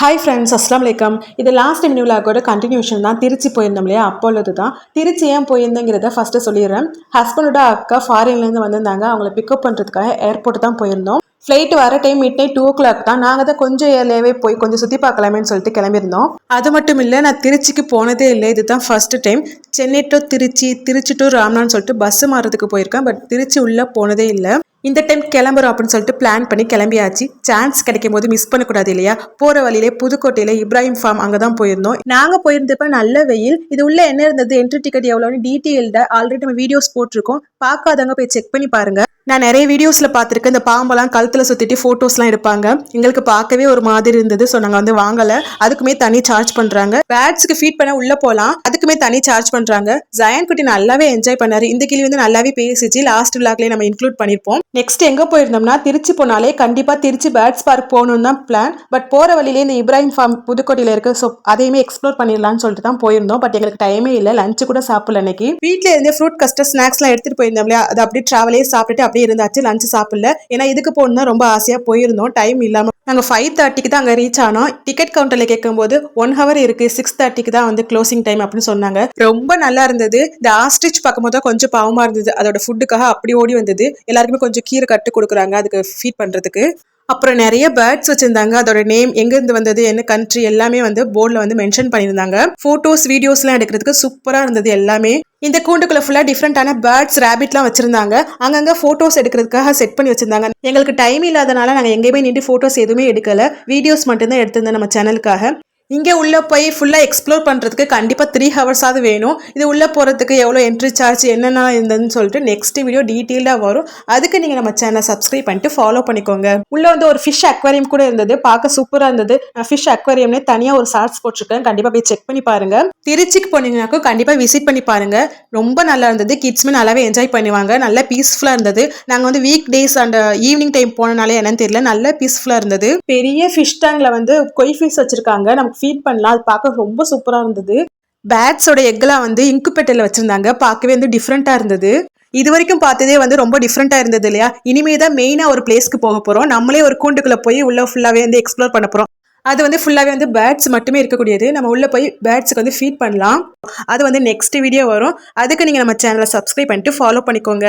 Hi friends அஸ்லாம் வலைக்கம் இது லாஸ்ட் டைம் கண்டினியூஷன் தான். திருச்சி போயிருந்தோம் இல்லையா? அப்போ உள்ளது தான். திருச்சி ஏன் போயிருந்தேங்கிறத ஃபஸ்ட்டு சொல்லிடுறேன். ஹஸ்பண்டோட அக்கா ஃபாரின்லேருந்து வந்திருந்தாங்க. அவங்கள பிக்கப் பண்ணுறதுக்காக ஏர்போர்ட் தான் போயிருந்தோம். ஃப்ளைட் வர time midnight two o'clock தான். நாங்கள் தான் கொஞ்சம் ஏர்லியாகவே போய் கொஞ்சம் சுற்றி பார்க்கலாமேன்னு சொல்லிட்டு கிளம்பியிருந்தோம். அது மட்டும் இல்லை நான் திருச்சிக்கு போனதே இல்லை. இதுதான் first time Chennai to Trichy Trichy to ராம்னான்னு சொல்லிட்டு பஸ் மாறதுக்கு போயிருக்கேன். பட் திருச்சி உள்ளே போனதே இல்லை. இந்த டைம் கிளம்புறோம் அப்படின்னு சொல்லிட்டு பிளான் பண்ணி கிளம்பியாச்சு. சான்ஸ் கிடைக்கும் போது மிஸ் பண்ணக்கூடாது இல்லையா? போற வழியிலே புதுக்கோட்டையில இப்ராஹிம் ஃபார்ம் அங்கே தான் போயிருந்தோம். நாங்க போயிருந்தப்ப நல்ல வெயில். இது உள்ள என்ன இருந்தது? என்ட்ரி டிக்கெட் எவ்வளோன்னு டீட்டெயில்ட ஆல்ரெடி நம்ம வீடியோஸ் போட்டிருக்கோம். பார்க்காதவங்க போய் செக் பண்ணி பாருங்க. நான் நிறைய வீடியோஸில் பார்த்துருக்கேன். இந்த பாம்பெல்லாம் கழுத்தில் சுற்றிட்டு ஃபோட்டோஸ்லாம் எடுப்பாங்க. எங்களுக்கு பார்க்கவே ஒரு மாதிரி இருந்தது. ஸோ நாங்கள் வந்து வாங்கலை. அதுக்குமே தனி சார்ஜ் பண்ணுறாங்க பேட்ஸ்க்கு ஃபீட் பண்ண உள்ளே போகலாம் அதுக்குமே தனி சார்ஜ் பண்ணுறாங்க ஜயன் குட்டி நல்லாவே என்ஜாய் பண்ணார். இந்த கிளி வந்து நல்லாவே பேசிச்சு. லாஸ்ட் விளாக்லேயே நம்ம இன்க்ளூட் பண்ணியிருப்போம் நெக்ஸ்ட் எங்கே போயிருந்தோம்னா திருச்சி போனாலே கண்டிப்பாக திருச்சி பேட்ஸ் பார்க் போகணும்னு தான் பிளான் பட் போகிற வழியிலே இந்த இப்ராஹிம் ஃபார்ம் புதுக்கோட்டையில் இருக்கு. ஸோ அதையுமே எக்ஸ்ப்ளோர் பண்ணிடலாம்னு சொல்லிட்டு தான் போயிருந்தோம். பட் எங்களுக்கு டைமே இல்லை. லஞ்சு கூட சாப்பிடல அன்னைக்கு. வீட்டில் இருந்தே ஃப்ரூட் கஸ்டர் ஸ்நாக்ஸ்லாம் எடுத்துகிட்டு போயிருந்தோம் இல்லையா? அது அப்படியே ட்ராவலே சாப்பிட்டுட்டு அப்படியே இருந்தாச்சு லஞ்ச் சாப்பிடல. ஏன்னா இதுக்கு போகணும்னா ரொம்ப ஆசையாக போயிருந்தோம். டைம் இல்லாமல் நாங்கள் ஃபைவ் தேர்ட்டிக்கு தான் அங்கே ரீச் ஆனோம். டிக்கெட் கவுண்டரில் கேட்கும்போது ஒன் ஹவர் இருக்குது சிக்ஸ் தேர்ட்டிக்கு தான் வந்து க்ளோசிங் டைம் அப்படின்னு சொன்னாங்க. ரொம்ப நல்லா இருந்தது. இந்த ஆஸ்ட்ரிச் பார்க்கும்போது தான் கொஞ்சம் பாவமாக இருந்தது. அதோட ஃபுட்டுக்காக அப்படி ஓடி வந்தது. எல்லாருக்குமே கொஞ்சம் கீரை கட்டு கொடுக்குறாங்க. அதுக்கு ஃபீட் பண்ணுறதுக்கு அப்புறம் நிறைய பேர்ட்ஸ் வச்சிருந்தாங்க. அதோட நேம் எங்கேருந்து வந்தது என்ன கண்ட்ரி எல்லாமே வந்து போர்டில் வந்து மென்ஷன் பண்ணியிருந்தாங்க. ஃபோட்டோஸ் வீடியோஸ்லாம் எடுக்கிறதுக்கு சூப்பராக இருந்தது எல்லாமே. இந்த கூண்டுக்குள்ள ஃபுல்லாக டிஃப்ரெண்டான பேர்ட்ஸ் ரேபிட்லாம் வச்சிருந்தாங்க. அங்கங்கே ஃபோட்டோஸ் எடுக்கிறதுக்காக செட் பண்ணி வச்சிருந்தாங்க. எங்களுக்கு டைம் இல்லாதனால நாங்கள் எங்கேயுமே நின்று ஃபோட்டோஸ் எதுவுமே எடுக்கல. வீடியோஸ் மட்டும்தான் எடுத்திருந்தேன் நம்ம சேனலுக்காக இங்கே உள்ளே போய் ஃபுல்லாக எக்ஸ்ப்ளோர் பண்ணுறதுக்கு கண்டிப்பாக த்ரீ ஹவர்ஸாவது வேணும். இது உள்ளே போகிறதுக்கு எவ்வளோ என்ட்ரி சார்ஜ் என்னென்ன இருந்ததுன்னு சொல்லிட்டு நெக்ஸ்ட் வீடியோ டீட்டெயிலாக வரும். அதுக்கு நீங்கள் நம்ம சேனலை சப்ஸ்கிரைப் பண்ணிட்டு ஃபாலோ பண்ணிக்கோங்க. உள்ளே வந்து ஒரு ஃபிஷ் அக்வாரியம் கூட இருந்தது. பார்க்க சூப்பராக இருந்தது. ஃபிஷ் அக்வாரியம்னே தனியாக ஒரு ஷார்ட்ஸ் போட்டிருக்கேன். கண்டிப்பாக போய் செக் பண்ணி பாருங்கள் திருச்சிக்கு போனீங்கனாக்கும் கண்டிப்பாக விசிட் பண்ணி பாருங்கள் ரொம்ப நல்லா இருந்தது. கிட்ஸுமே நல்லாவே என்ஜாய் பண்ணுவாங்க. நல்ல பீஸ்ஃபுல்லாக இருந்தது. நாங்கள் வந்து week days and evening time போனனாலே என்னன்னு தெரியல. நல்ல பீஸ்ஃபுல்லாக இருந்தது. பெரிய ஃபிஷ் டேங்கில் வந்து கொய் ஃபிஷ் வச்சுருக்காங்க. நமக்கு ஃபீட் பண்ணலாம். அது பார்க்க ரொம்ப சூப்பராக இருந்தது. பேட்ஸோட எக்லாம் வந்து இன்குபேட்டரில் வச்சுருந்தாங்க. பார்க்கவே வந்து டிஃப்ரெண்ட்டாக இருந்தது. இது வரைக்கும் பார்த்ததே வந்து ரொம்ப டிஃப்ரெண்ட்டாக இருந்தது இல்லையா? இனிமே தான் மெயினாக ஒரு பிளேஸ்க்கு போக போகிறோம் நம்மளே ஒரு கூண்டுக்குள்ளே போய் உள்ளே ஃபுல்லாகவே வந்து எக்ஸ்ப்ளோர் பண்ண போகிறோம் அது வந்து ஃபுல்லாகவே வந்து பேர்ட்ஸ் மட்டுமே இருக்கக்கூடியது. நம்ம உள்ளே போய் பேட்ஸுக்கு வந்து ஃபீட் பண்ணலாம். அது வந்து நெக்ஸ்ட் வீடியோ வரும். அதுக்கு நீங்கள் நம்ம சேனலை சப்ஸ்கிரைப் பண்ணிட்டு ஃபாலோ பண்ணிக்கோங்க.